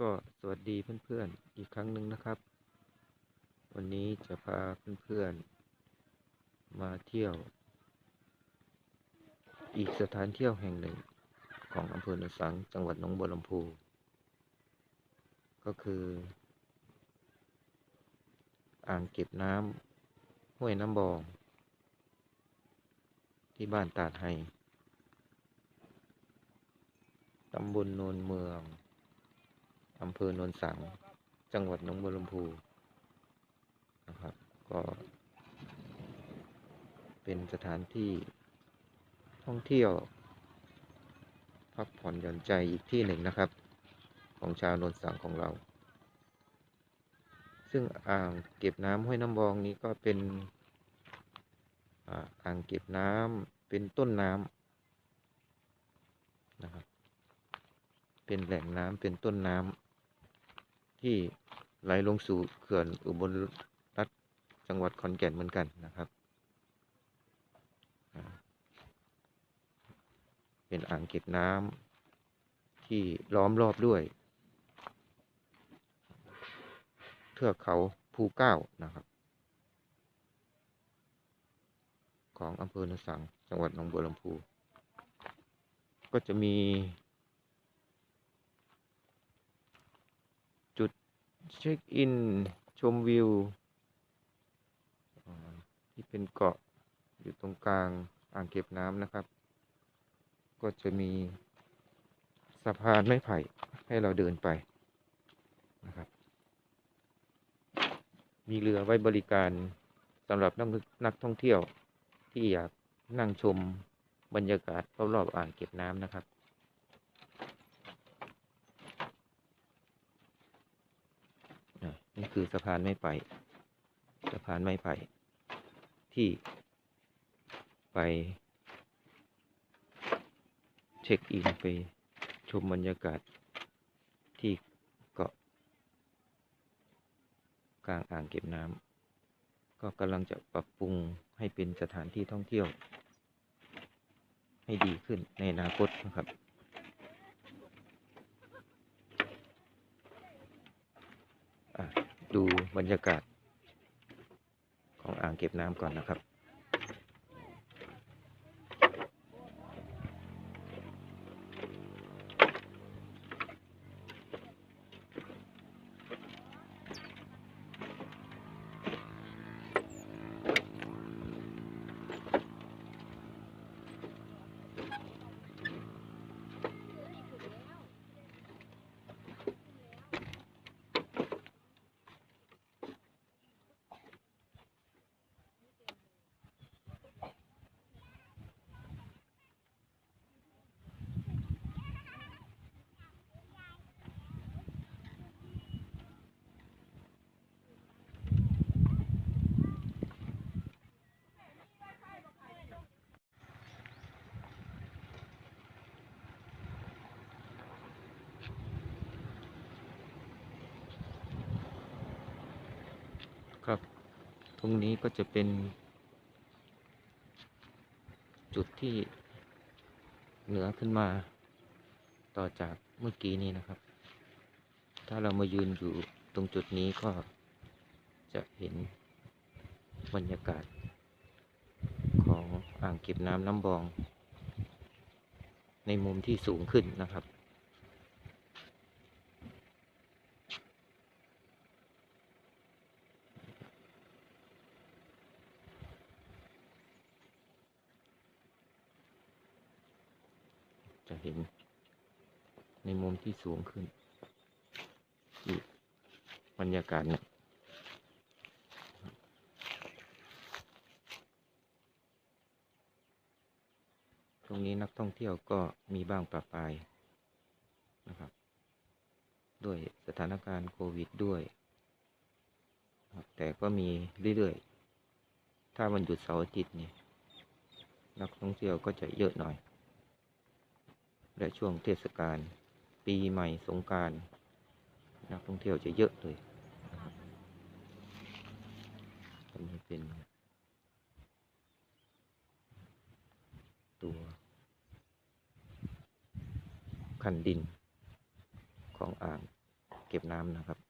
ก็สวัสดีเพื่อนๆอีกครั้งหนึ่งนะครับ วันนี้จะพาเพื่อนๆมาเที่ยว อีกสถานเที่ยวแห่งหนึ่งของอำเภอหนองสังจังหวัดหนองบัวลำพูก็คือ อ่างเก็บน้ำห้วยน้ำบอง ที่บ้านตาดไฮตำบลโนนเมือง อำเภอโนนสัง จังหวัดหนองบัวลำพูนะครับ ก็เป็นสถานที่ท่องเที่ยว พักผ่อนหย่อนใจอีกที่หนึ่งนะครับ ของชาวโนนสังของเรา ซึ่งอ่างเก็บน้ำห้วยน้ำบองนี้ก็เป็นอ่าอ่างเก็บน้ำเป็นต้นน้ำนะครับ เป็นแหล่งน้ำเป็นต้นน้ำ ที่ไหลลงสู่เขื่อนอุบลรัฐจังหวัดขอนแก่นเหมือนกันนะครับ เป็นอ่างเก็บน้ำที่ล้อมรอบด้วย เทือกเขาภูเก้านะครับ ของอำเภอหนสังจังหวัดหนองบัวลำพู ก็จะมี จุด เช็คอิน ชมวิว ที่เป็นเกาะอยู่ตรงกลางอ่างเก็บน้ำนะครับ ก็จะมีสะพานไม้ไผ่ให้เราเดินไปนะครับ มีเรือไว้บริการสำหรับนักนักท่องเที่ยวที่อยากนั่งชมบรรยากาศรอบๆอ่างเก็บน้ำนะครับ อะ นี่คือสะพานไม้ไผ่สะพานไม้ไผ่ที่ไป เช็คอินไปชมบรรยากาศที่เกาะกลางอ่างเก็บน้ำก็กำลังจะปรับปรุงให้เป็นสถานที่ท่องเที่ยว ให้ดีขึ้นในอนาคตนะครับ อะดู บรรยากาศ ของอ่างเก็บน้ำก่อนนะครับ ครับ ตรงนี้ก็จะเป็น จุดที่เหนือขึ้นมาต่อจากเมื่อกี้นี้นะครับ ถ้าเรามายืนอยู่ตรงจุดนี้ก็จะเห็นบรรยากาศ ของอ่างเก็บน้ำน้ำบอง ในมุมที่สูงขึ้นนะครับ จะเห็นในมุมที่สูงขึ้นอีกบรรยากาศเนี่ยตรงนี้นักท่องเที่ยวก็มีบ้างประปายนะครับ ด้วยสถานการณ์โควิดด้วย แต่ก็มีเรื่อยๆ ถ้าวันหยุดเสาร์อาทิตย์นี่นักท่องเที่ยวก็จะเยอะหน่อย และช่วงเทศกาลปีใหม่สงการนักท่องเที่ยวจะเยอะเลยอันนี้เป็นตัวคันดินของอ่างเก็บน้ำนะครับ